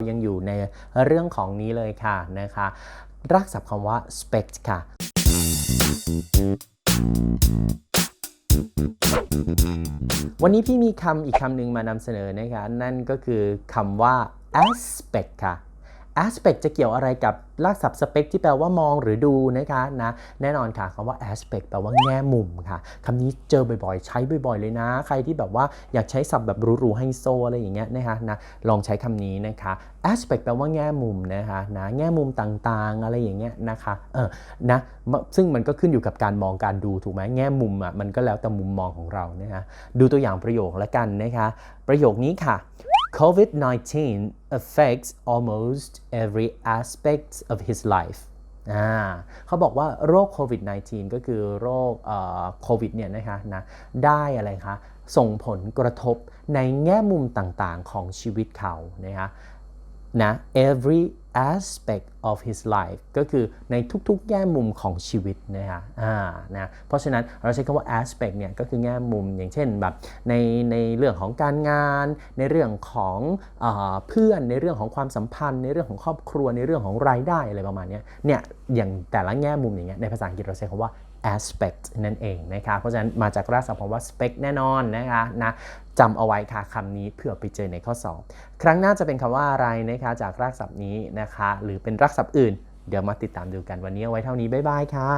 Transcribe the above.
ยังอยู่ในเรื่องของนี้เลยค่ะนะคะ รักศัพท์คำว่า spect ค่ะ วันนี้พี่มีคำอีกคำหนึ่งมานำเสนอนะคะ นั่นก็คือคำว่า aspect ค่ะ aspect จะเกี่ยวอะไรกับรากศัพท์ spect ที่แปลว่ามองหรือดูนะคะนะแน่นอนค่ะคำว่า aspect แปลว่าแง่มุมค่ะคำนี้เจอบ่อยๆ ใช้บ่อยๆ เลยนะ ใครที่แบบว่าอยากใช้ศัพท์แบบหรูๆไฮโซอะไรอย่างเงี้ยนะคะนะลองใช้คำนี้นะคะ aspect แปลว่าแง่มุมนะคะนะแง่มุมต่างๆ อะไรอย่างเงี้ยนะคะเออนะซึ่งมันก็ขึ้นอยู่กับการมองการดูถูกไหมแง่มุมอะมันก็แล้วแต่มุมมองของเรานะคะดูตัวอย่างประโยคแล้วกันนะคะประโยคนี้ค่ะ COVID-19 affects almost every aspect of his life อ่าเขาบอกว่าโรคโควิด -19 ก็คือโรคโควิดเนี่ยนะคะนะได้อะไรคะ ส่งผลกระทบในแง่มุมต่างๆของชีวิตเขานะคะนะ every aspect of his life ก็คือในทุกๆ แง่มุมของชีวิตนะฮะอ่านะเพราะฉะนั้นเราใช้คำว่า aspect เนี่ยก็คือแง่มุมอย่างเช่นแบบในในเรื่องของการงาน ในเรื่องของเอเพื่อนในเรื่องของความสัมพันธ์ ในเรื่องของครอบครัวในเรื่องของรายได้อะไรประมาณนี้เนี่ยอย่างแต่ละแง่มุมอย่างเงี้ยในภาษาอังกฤษเราใช้คำว่า aspect นั่นเองนะคะเพราะฉะนั้นมาจากรากศัพท์คำว่า spec แน่นอนนะคะนะจำเอาไว้ค่ะคำนี้เผื่อไปเจอในข้อสอบครั้งหน้าจะเป็นคำว่าอะไรนะคะจากรากศัพท์นี้นะคะ หรือเป็นรากศัพท์อื่น เดี๋ยวมาติดตามดูกันวันนี้เอาไว้เท่านี้ บ๊ายบายค่ะ